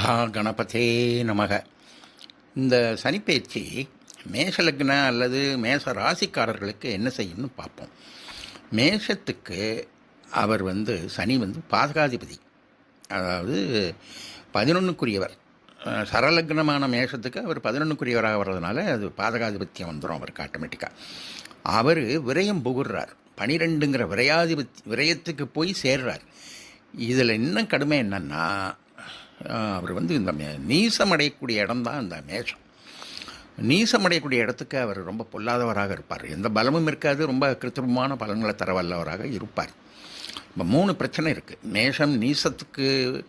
மகா கணபதே நமக. இந்த சனிப்பயிற்சி மேஷலக்ன அல்லது மேஷ ராசிக்காரர்களுக்கு என்ன செய்யும்னு பார்ப்போம். மேஷத்துக்கு அவர் வந்து சனி வந்து பாதகாதிபதி. அதாவது பதினொன்றுக்குரியவர் சரலக்னமான மேஷத்துக்கு அவர் பதினொன்றுக்குரியவராக வர்றதுனால அது பாதகாதிபத்தியம் வந்துடும் அவருக்கு ஆட்டோமேட்டிக்காக அவர் விரயம் புகுறார் பனிரெண்டுங்கிற விரையாதிபத்தி விரயத்துக்கு போய் சேர்றார். இதில் இன்னும் கடுமை என்னன்னா அவர் வந்து இந்த மே- நீசம் அடையக்கூடிய இடம்தான் இந்த மேஷம். நீசம் அடையக்கூடிய இடத்துக்கு அவர் ரொம்ப பொல்லாதவராக இருப்பார். எந்த பலமும் இருக்காது ரொம்ப கிருத்திரமான பலன்களை தரவல்லவராக இருப்பார். இப்போ மூணு பிரச்சனை இருக்குது மேஷம் நீசத்துக்கு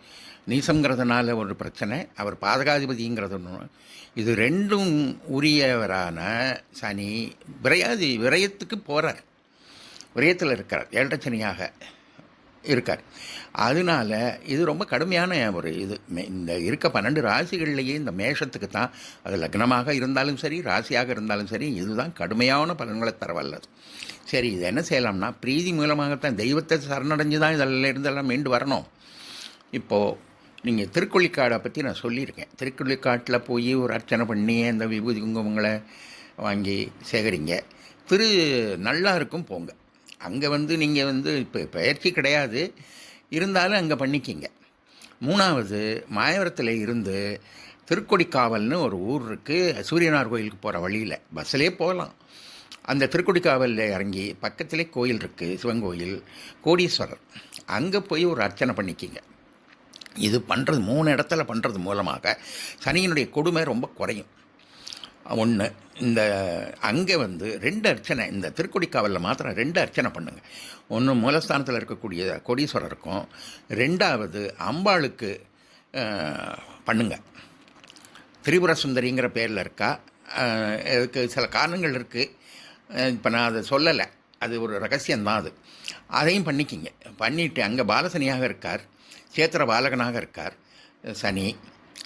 நீசங்கிறதுனால ஒரு பிரச்சனை அவர் பாதகாதிபதிங்கிறது ஒன்று இது ரெண்டும் உரியவரான சனி விரையாதி விரயத்துக்கு போகிறார் விரயத்தில் இருக்கிறார். ஏழரை சனியாக. இருக்கார். அதனால இது ரொம்ப கடுமையான ஒரு இது. மே- இந்த இருக்க பன்னெண்டு ராசிகள்லேயே இந்த மேஷத்துக்கு தான் அது லக்னமாக இருந்தாலும் சரி ராசியாக இருந்தாலும் சரி இதுதான் கடுமையான பலன்களை தரவல்லது. சரி இது என்ன செய்யலாம்னா பிரீதி மூலமாகத்தான் தெய்வத்தை சரணடைஞ்சு தான் இதில் இருந்தெல்லாம் மீண்டு வரணும். இப்போது நீங்கள் திருக்கொள்ளிக்காடை பற்றி நான் சொல்லியிருக்கேன். திருக்கொள்ளிக்காட்டில் போய் ஒரு அர்ச்சனை பண்ணி அந்த விபூதி குங்குமங்களை வாங்கி சேகரிங்க. திரு நல்லா இருக்கும் போங்க. அங்கே வந்து நீங்கள் வந்து இப்போ பயிற்சி கிடையாது. இருந்தாலும் அங்கே பண்ணிக்கிங்க. மூணாவது மாயவரத்தில் இருந்து திருக்கொடிக்காவல்னு ஒரு ஊர் இருக்குது சூரியனார் கோயிலுக்கு போகிற வழியில். பஸ்ஸிலே போகலாம். அந்த திருக்கொடிக்காவலில் இறங்கி பக்கத்திலே கோயில் இருக்குது சிவன் கோயில் கோடீஸ்வரர். அங்கே போய் ஒரு அர்ச்சனை பண்ணிக்கிங்க. இது பண்ணுறது மூணு இடத்துல பண்ணுறது மூலமாக சனியினுடைய கொடுமை ரொம்ப குறையும். ஒன்று இந்த அங்கே வந்து ரெண்டு அர்ச்சனை இந்த திருக்கொடிக்காவலில் மாத்திரம் ரெண்டு அர்ச்சனை பண்ணுங்கள் ஒன்று மூலஸ்தானத்தில் இருக்கக்கூடிய கொடீஸ்வரருக்கும் ரெண்டாவது அம்பாளுக்கு பண்ணுங்கள் பண்ணுங்க. திரிபுர சுந்தரிங்கிற பேரில் இருக்கா? அதுக்கு இதுக்கு சில காரணங்கள் இருக்குது இப்போ நான் அதை சொல்லலை. அது ஒரு ரகசியம்தான் அது. அதையும் பண்ணிக்கிங்க. பண்ணிவிட்டு அங்கே பாலசனியாக இருக்கார். சேத்திர பாலகனாக இருக்கார். சனி.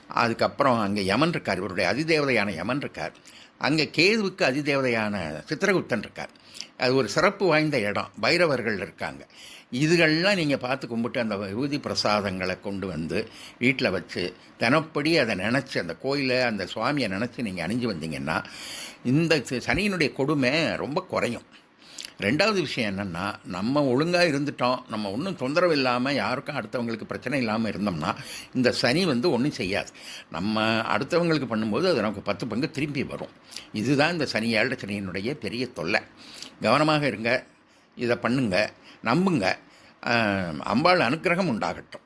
அதுக்கப்புறம் அங்கே யமன் இருக்கார். இவருடைய அதிதேவதையான யமன் இருக்கார். அங்கே கேதுவுக்கு அதிதேவதையான சித்திரகுப்தன் இருக்கார். அது ஒரு சிறப்பு வாய்ந்த இடம். பைரவர்கள் இருக்காங்க. இதுகள்லாம் நீங்கள் பார்த்து கும்பிட்டு அந்த விபூதி பிரசாதங்களை கொண்டு வந்து வீட்டில் வச்சு தினப்படி அதை நினச்சி அந்த கோயிலை அந்த சுவாமியை நினச்சி நீங்கள் அணிஞ்சு வந்தீங்கன்னா இந்த சனியினுடைய கொடுமை ரொம்ப குறையும். ரெண்டாவது விஷயம் என்னென்னா நம்ம ஒழுங்காக இருந்துட்டோம் நம்ம ஒன்றும் தொந்தரவு இல்லாமல் யாருக்கும் அடுத்தவங்களுக்கு பிரச்சனை இல்லாமல் இருந்தோம்னா இந்த சனி வந்து ஒன்றும் செய்யாது. நம்ம அடுத்தவங்களுக்கு பண்ணும்போது அது நமக்கு பத்து பங்கு திரும்பி வரும். இதுதான் இந்த சனி ஏழரை சனியினுடைய பெரிய தொல்லை. கவனமாக இருங்க இதை பண்ணுங்க நம்புங்க. அம்பாள் அனுக்கிரகம் உண்டாகட்டும்.